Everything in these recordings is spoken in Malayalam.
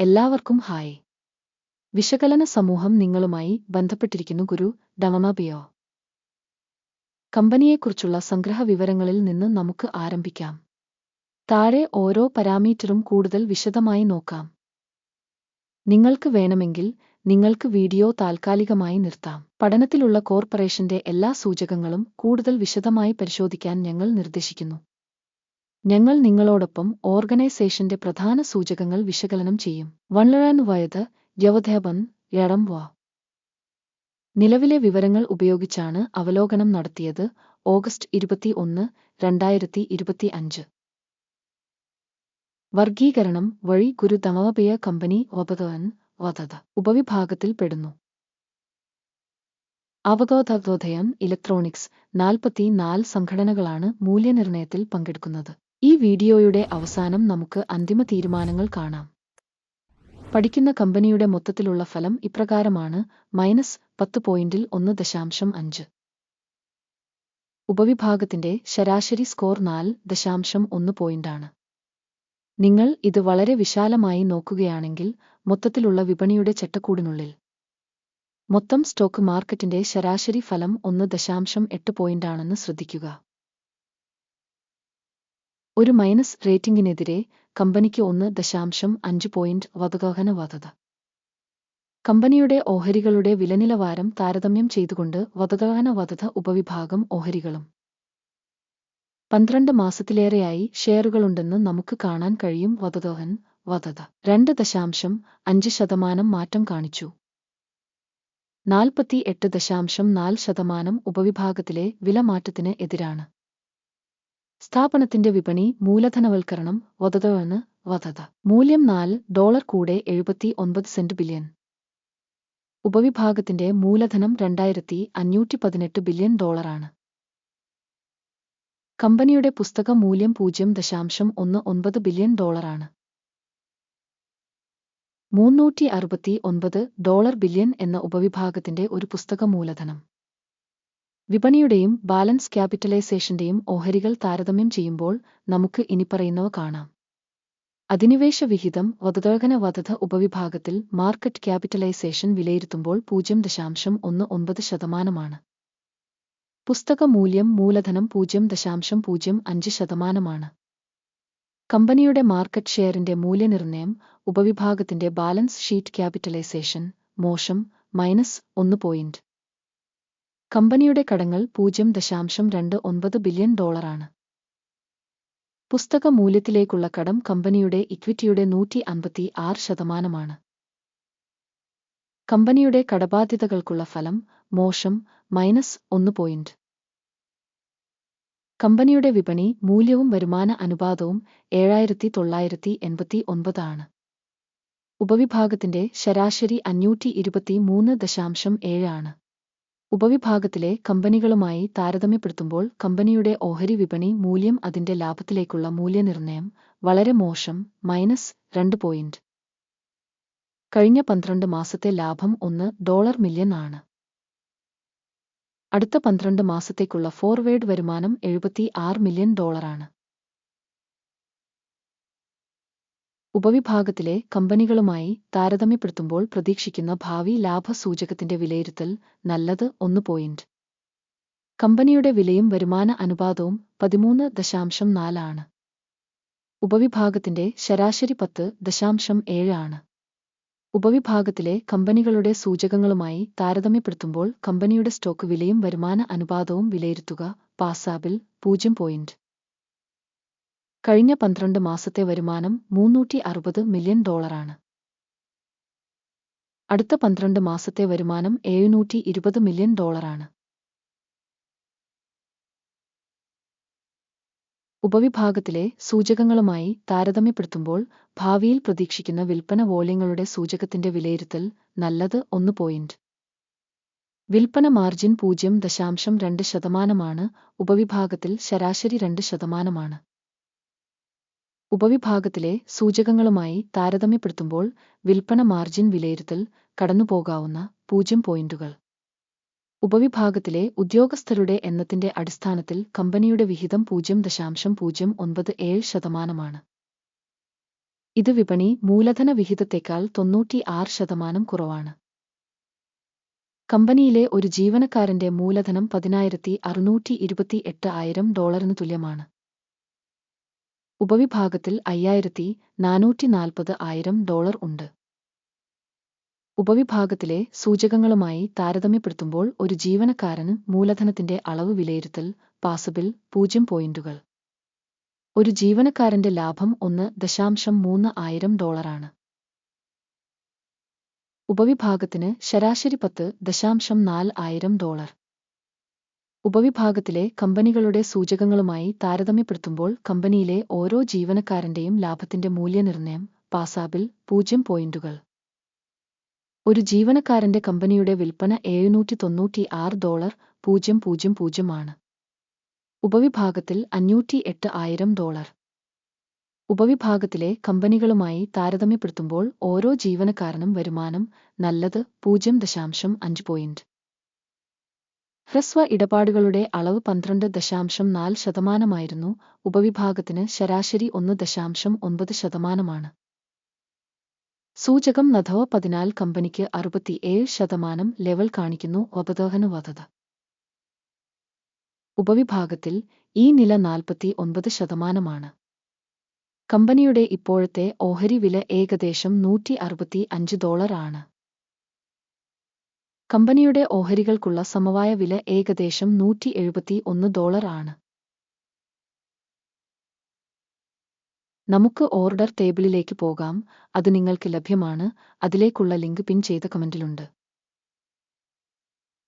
എല്ലാവർക്കും ഹായ്. വിശകലന സമൂഹം നിങ്ങളുമായി ബന്ധപ്പെട്ടിരിക്കുന്നു ഗുരു ഡമമബിയോ കമ്പനിയെക്കുറിച്ചുള്ള സംഗ്രഹ വിവരങ്ങളിൽ നിന്ന് നമുക്ക് ആരംഭിക്കാം. താഴെ ഓരോ പരാമീറ്ററും കൂടുതൽ വിശദമായി നോക്കാം. നിങ്ങൾക്ക് വേണമെങ്കിൽ നിങ്ങൾക്ക് വീഡിയോ താൽക്കാലികമായി നിർത്താം. പഠനത്തിലുള്ള കോർപ്പറേഷന്റെ എല്ലാ സൂചകങ്ങളും കൂടുതൽ വിശദമായി പരിശോധിക്കാൻ ഞങ്ങൾ നിർദ്ദേശിക്കുന്നു. ഞങ്ങൾ നിങ്ങളോടൊപ്പം ഓർഗനൈസേഷന്റെ പ്രധാന സൂചകങ്ങൾ വിശകലനം ചെയ്യും. വൺലഴാൻ വയത് യവധേപൻ എടം വ. നിലവിലെ വിവരങ്ങൾ ഉപയോഗിച്ചാണ് അവലോകനം നടത്തിയത് ഓഗസ്റ്റ് ഇരുപത്തി ഒന്ന് രണ്ടായിരത്തി ഇരുപത്തി അഞ്ച് വർഗീകരണം വഴി ഗുരുതമവപയ കമ്പനി വപതവൻ വധത ഉപവിഭാഗത്തിൽ പെടുന്നു. അവബോധോദയം ഇലക്ട്രോണിക്സ് നാൽപ്പത്തി നാല് സംഘടനകളാണ് മൂല്യനിർണയത്തിൽ പങ്കെടുക്കുന്നത്. ഈ വീഡിയോയുടെ അവസാനം നമുക്ക് അന്തിമ തീരുമാനങ്ങൾ കാണാം. പഠിക്കുന്ന കമ്പനിയുടെ മൊത്തത്തിലുള്ള ഫലം ഇപ്രകാരമാണ് മൈനസ് പത്ത് പോയിന്റിൽ ഒന്ന് ദശാംശം അഞ്ച്. ഉപവിഭാഗത്തിന്റെ ശരാശരി സ്കോർ നാല് ദശാംശം ഒന്ന് പോയിന്റാണ്. നിങ്ങൾ ഇത് വളരെ വിശാലമായി നോക്കുകയാണെങ്കിൽ മൊത്തത്തിലുള്ള വിപണിയുടെ ചട്ടക്കൂടിനുള്ളിൽ. മൊത്തം സ്റ്റോക്ക് മാർക്കറ്റിന്റെ ശരാശരി ഫലം ഒന്ന് ദശാംശം എട്ട് പോയിന്റാണെന്ന് ശ്രദ്ധിക്കുക. ഒരു മൈനസ് റേറ്റിംഗിനെതിരെ കമ്പനിക്ക് ഒന്ന് ദശാംശം അഞ്ച് പോയിന്റ് വധകഹന കമ്പനിയുടെ ഓഹരികളുടെ വിലനിലവാരം താരതമ്യം ചെയ്തുകൊണ്ട് വധകഹന വധത ഉപവിഭാഗം ഓഹരികളും. പന്ത്രണ്ട് മാസത്തിലേറെയായി ഷെയറുകളുണ്ടെന്ന് നമുക്ക് കാണാൻ കഴിയും വധദോഹൻ വധത. രണ്ട് ദശാംശം അഞ്ച് ശതമാനം മാറ്റം കാണിച്ചു. നാൽപ്പത്തി എട്ട് ദശാംശം നാല് ശതമാനം ഉപവിഭാഗത്തിലെ വിലമാറ്റത്തിന് എതിരാണ്. സ്ഥാപനത്തിന്റെ വിപണി മൂലധനവൽക്കരണം വധതവന് വധത. മൂല്യം നാല് ഡോളർ കൂടെ എഴുപത്തി ഒൻപത് സെന്റ് ബില്യൺ. ഉപവിഭാഗത്തിന്റെ മൂലധനം രണ്ടായിരത്തി അഞ്ഞൂറ്റി പതിനെട്ട് ബില്യൺ ഡോളറാണ്. കമ്പനിയുടെ പുസ്തക മൂല്യം പൂജ്യം ദശാംശം ഒന്ന് ഒൻപത് ബില്യൺ ഡോളറാണ്. മൂന്നൂറ്റി അറുപത്തി ഒൻപത് ഡോളർ ബില്യൺ എന്ന ഉപവിഭാഗത്തിന്റെ ഒരു പുസ്തക മൂലധനം. വിപണിയുടെയും ബാലൻസ് ക്യാപിറ്റലൈസേഷന്റെയും ഓഹരികൾ താരതമ്യം ചെയ്യുമ്പോൾ നമുക്ക് ഇനിപ്പറയുന്നവ കാണാം. അധിനിവേശ വിഹിതം വധതോകന വധത ഉപവിഭാഗത്തിൽ മാർക്കറ്റ് ക്യാപിറ്റലൈസേഷൻ വിലയിരുത്തുമ്പോൾ പൂജ്യം ദശാംശം ഒന്ന് ഒൻപത് ശതമാനമാണ്. പുസ്തക മൂല്യം മൂലധനം പൂജ്യം ദശാംശം പൂജ്യം അഞ്ച് ശതമാനമാണ്. കമ്പനിയുടെ മാർക്കറ്റ് ഷെയറിന്റെ മൂല്യനിർണയം ഉപവിഭാഗത്തിന്റെ ബാലൻസ് ഷീറ്റ് ക്യാപിറ്റലൈസേഷൻ മോശം മൈനസ് ഒന്ന് പോയിന്റ്. കമ്പനിയുടെ കടങ്ങൾ പൂജ്യം ദശാംശം രണ്ട് ഒൻപത് ബില്യൺ ഡോളറാണ്. പുസ്തക മൂല്യത്തിലേക്കുള്ള കടം കമ്പനിയുടെ ഇക്വിറ്റിയുടെ നൂറ്റി അൻപത്തി ആറ് ശതമാനമാണ്. കമ്പനിയുടെ കടബാധ്യതകൾക്കുള്ള ഫലം മോശം മൈനസ് ഒന്ന് പോയിന്റ്. കമ്പനിയുടെ വിപണി മൂല്യവും വരുമാന അനുപാതവും ഏഴായിരത്തി തൊള്ളായിരത്തി എൺപത്തി ഒൻപതാണ് ഉപവിഭാഗത്തിന്റെ ശരാശരി അഞ്ഞൂറ്റി ഇരുപത്തി മൂന്ന് ദശാംശം ഏഴാണ് ഉപവിഭാഗത്തിലെ കമ്പനികളുമായി താരതമ്യപ്പെടുത്തുമ്പോൾ കമ്പനിയുടെ ഓഹരി വിപണി മൂല്യം അതിന്റെ ലാഭത്തിലേക്കുള്ള മൂല്യനിർണയം വളരെ മോശം മൈനസ് രണ്ട് പോയിന്റ്. കഴിഞ്ഞ പന്ത്രണ്ട് മാസത്തെ ലാഭം ഒന്ന് ഡോളർ മില്യൺ ആണ്. അടുത്ത പന്ത്രണ്ട് മാസത്തേക്കുള്ള ഫോർവേഡ് വരുമാനം എഴുപത്തി ആറ് മില്യൺ ഡോളറാണ് ഉപവിഭാഗത്തിലെ കമ്പനികളുമായി താരതമ്യപ്പെടുത്തുമ്പോൾ പ്രതീക്ഷിക്കുന്ന ഭാവി ലാഭസൂചകത്തിന്റെ വിലയിരുത്തൽ നല്ലത് ഒന്ന് പോയിന്റ് കമ്പനിയുടെ വിലയും വരുമാന അനുപാതവും പതിമൂന്ന് ദശാംശം നാലാണ് ഉപവിഭാഗത്തിന്റെ ശരാശരി പത്ത് ദശാംശം ഏഴാണ് ഉപവിഭാഗത്തിലെ കമ്പനികളുടെ സൂചകങ്ങളുമായി താരതമ്യപ്പെടുത്തുമ്പോൾ കമ്പനിയുടെ സ്റ്റോക്ക് വിലയും വരുമാന അനുപാതവും വിലയിരുത്തുക പാസാബിൽ പൂജ്യം പോയിന്റ് കഴിഞ്ഞ പന്ത്രണ്ട് മാസത്തെ വരുമാനം മൂന്നൂറ്റി അറുപത് മില്യൺ ഡോളറാണ്. അടുത്ത പന്ത്രണ്ട് മാസത്തെ വരുമാനം എഴുന്നൂറ്റി ഇരുപത് മില്യൺ ഡോളറാണ്. ഉപവിഭാഗത്തിലെ സൂചകങ്ങളുമായി താരതമ്യപ്പെടുത്തുമ്പോൾ ഭാവിയിൽ പ്രതീക്ഷിക്കുന്ന വിൽപ്പന വോള്യങ്ങളുടെ സൂചകത്തിന്റെ വിലയിരുത്തൽ നല്ലത് ഒന്ന് പോയിന്റ്. വിൽപ്പന മാർജിൻ പൂജ്യം ദശാംശം രണ്ട് ശതമാനമാണ് ഉപവിഭാഗത്തിൽ ശരാശരി രണ്ട് ശതമാനമാണ്. ഉപവിഭാഗത്തിലെ സൂചകങ്ങളുമായി താരതമ്യപ്പെടുത്തുമ്പോൾ വിൽപ്പന മാർജിൻ വിലയിരുത്തൽ കടന്നുപോകാവുന്ന പൂജ്യം പോയിന്റുകൾ. ഉപവിഭാഗത്തിലെ ഉദ്യോഗസ്ഥരുടെ എണ്ണത്തിന്റെ അടിസ്ഥാനത്തിൽ കമ്പനിയുടെ വിഹിതം പൂജ്യം ദശാംശം പൂജ്യം ഒൻപത് ഏഴ് ശതമാനമാണ്. ഇത് വിപണി മൂലധന വിഹിതത്തേക്കാൾ തൊണ്ണൂറ്റി ആറ് ശതമാനം കുറവാണ്. കമ്പനിയിലെ ഒരു ജീവനക്കാരന്റെ മൂലധനം പതിനായിരത്തി അറുന്നൂറ്റി ഇരുപത്തി എട്ട് ആയിരം ഡോളറിന് തുല്യമാണ്. ഉപവിഭാഗത്തിൽ അയ്യായിരത്തി നാനൂറ്റി നാൽപ്പത് ആയിരം ഡോളർ ഉണ്ട്. ഉപവിഭാഗത്തിലെ സൂചകങ്ങളുമായി താരതമ്യപ്പെടുത്തുമ്പോൾ ഒരു ജീവനക്കാരന് മൂലധനത്തിന്റെ അളവ് വിലയിരുത്തൽ പാസബിൽ പൂജ്യം പോയിന്റുകൾ. ഒരു ജീവനക്കാരന്റെ ലാഭം ഒന്ന് ദശാംശം മൂന്ന് ആയിരം ഡോളറാണ്. ഉപവിഭാഗത്തിന് ശരാശരി പത്ത് ദശാംശം നാല് ആയിരം ഡോളർ. ഉപവിഭാഗത്തിലെ കമ്പനികളുടെ സൂചകങ്ങളുമായി താരതമ്യപ്പെടുത്തുമ്പോൾ കമ്പനിയിലെ ഓരോ ജീവനക്കാരന്റെയും ലാഭത്തിന്റെ മൂല്യനിർണയം പാസാബിൽ പൂജ്യം പോയിന്റുകൾ. ഒരു ജീവനക്കാരന്റെ കമ്പനിയുടെ വിൽപ്പന എഴുന്നൂറ്റി തൊണ്ണൂറ്റി ആറ് ഡോളർ പൂജ്യം പൂജ്യം പൂജ്യം ആണ്. ഉപവിഭാഗത്തിൽ അഞ്ഞൂറ്റി എട്ട് ആയിരം ഡോളർ. ഉപവിഭാഗത്തിലെ കമ്പനികളുമായി താരതമ്യപ്പെടുത്തുമ്പോൾ ഓരോ ജീവനക്കാരനും വരുമാനം നല്ലത് പൂജ്യം ദശാംശം അഞ്ച് പോയിന്റ്. ഹ്രസ്വ ഇടപാടുകളുടെ അളവ് പന്ത്രണ്ട് ദശാംശം നാല് ശതമാനമായിരുന്നു. ഉപവിഭാഗത്തിന് ശരാശരി ഒന്ന് ദശാംശം ഒൻപത് ശതമാനമാണ്. സൂചകം നഥവ പതിനാല് കമ്പനിക്ക് അറുപത്തിയേഴ് ശതമാനം ലെവൽ കാണിക്കുന്നു ഉപദോഹനവധത ഉപവിഭാഗത്തിൽ ഈ നില നാൽപ്പത്തി ഒൻപത് ശതമാനമാണ്. കമ്പനിയുടെ ഇപ്പോഴത്തെ ഓഹരി വില ഏകദേശം നൂറ്റി അറുപത്തി അഞ്ച് ഡോളർ ആണ് കമ്പനിയുടെ ഓഹരികൾക്കുള്ള സമവായ വില ഏകദേശം നൂറ്റി എഴുപത്തി ഒന്ന് ഡോളർ ആണ്. നമുക്ക് ഓർഡർ ടേബിളിലേക്ക് പോകാം. അത് നിങ്ങൾക്ക് ലഭ്യമാണ്. അതിലേക്കുള്ള ലിങ്ക് പിൻ ചെയ്ത കമന്റിലുണ്ട്.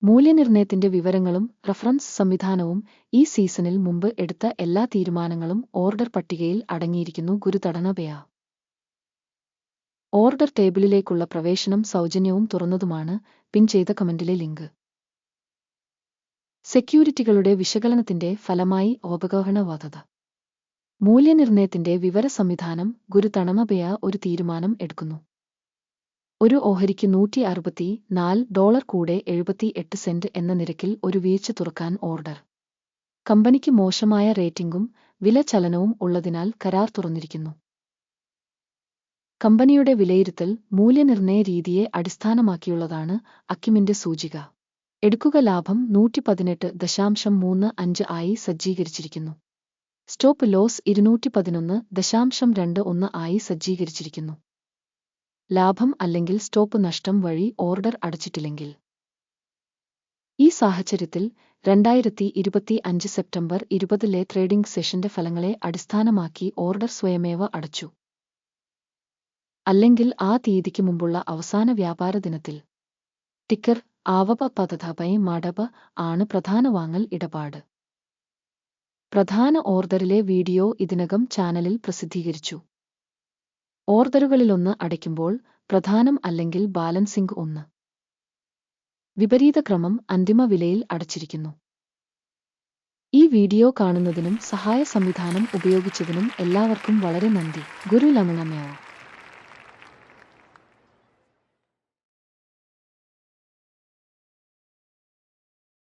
മൂല്യനിർണയത്തിന്റെ വിവരങ്ങളും റഫറൻസ് സംവിധാനവും ഈ സീസണിൽ മുമ്പ് എടുത്ത എല്ലാ തീരുമാനങ്ങളും ഓർഡർ പട്ടികയിൽ അടങ്ങിയിരിക്കുന്നു ഗുരുതടനപയ ഓർഡർ ടേബിളിലേക്കുള്ള പ്രവേശനം സൗജന്യവും തുറന്നതുമാണ് പിൻ ചെയ്ത കമന്റിലെ ലിങ്ക്. സെക്യൂരിറ്റികളുടെ വിശകലനത്തിന്റെ ഫലമായി ഓപകോഹണവധത മൂല്യനിർണയത്തിന്റെ വിവര സംവിധാനം ഗുരുതണമപയ ഒരു തീരുമാനം എടുക്കുന്നു. ഒരു ഓഹരിക്ക് നൂറ്റി അറുപത്തി നാല് ഡോളർ കൂടെ എഴുപത്തി എട്ട് സെന്റ് എന്ന നിരക്കിൽ ഒരു വീഴ്ച തുറക്കാൻ ഓർഡർ. കമ്പനിക്ക് മോശമായ റേറ്റിംഗും വില ചലനവും ഉള്ളതിനാൽ കരാർ തുറന്നിരിക്കുന്നു. കമ്പനിയുടെ വിലയിരുത്തൽ മൂല്യനിർണയ രീതിയെ അടിസ്ഥാനമാക്കിയുള്ളതാണ് അക്കിമിന്റെ സൂചിക. എടുക്കുക ലാഭം നൂറ്റി പതിനെട്ട് ദശാംശം മൂന്ന് അഞ്ച് ആയി സജ്ജീകരിച്ചിരിക്കുന്നു. സ്റ്റോപ്പ് ലോസ് ഇരുന്നൂറ്റി പതിനൊന്ന് ദശാംശം രണ്ട് ഒന്ന് ആയി സജ്ജീകരിച്ചിരിക്കുന്നു. ലാഭം അല്ലെങ്കിൽ സ്റ്റോപ്പ് നഷ്ടം വഴി ഓർഡർ അടച്ചിട്ടില്ലെങ്കിൽ. ഈ സാഹചര്യത്തിൽ രണ്ടായിരത്തി ഇരുപത്തി അഞ്ച് സെപ്റ്റംബർ ഇരുപതിലെ ട്രേഡിംഗ് സെഷന്റെ ഫലങ്ങളെ അടിസ്ഥാനമാക്കി ഓർഡർ സ്വയമേവ അടച്ചു. അല്ലെങ്കിൽ ആ തീയതിക്ക് മുമ്പുള്ള അവസാന വ്യാപാര ദിനത്തിൽ. ടിക്കർ ആവപ പതഥപൈ മടപ ആണ് പ്രധാന വാങ്ങൽ ഇടപാട്. പ്രധാന ഓർഡറിലെ വീഡിയോ ഇതിനകം ചാനലിൽ പ്രസിദ്ധീകരിച്ചു. ഓർഡറുകളിലൊന്ന് അടയ്ക്കുമ്പോൾ പ്രധാനം അല്ലെങ്കിൽ ബാലൻസിംഗ് ഒന്ന്. വിപരീത ക്രമം അന്തിമ വിലയിൽ അടച്ചിരിക്കുന്നു. ഈ വീഡിയോ കാണുന്നതിനും സഹായ സംവിധാനം ഉപയോഗിച്ചതിനും എല്ലാവർക്കും വളരെ നന്ദി. ഗുരു ലമണമയോ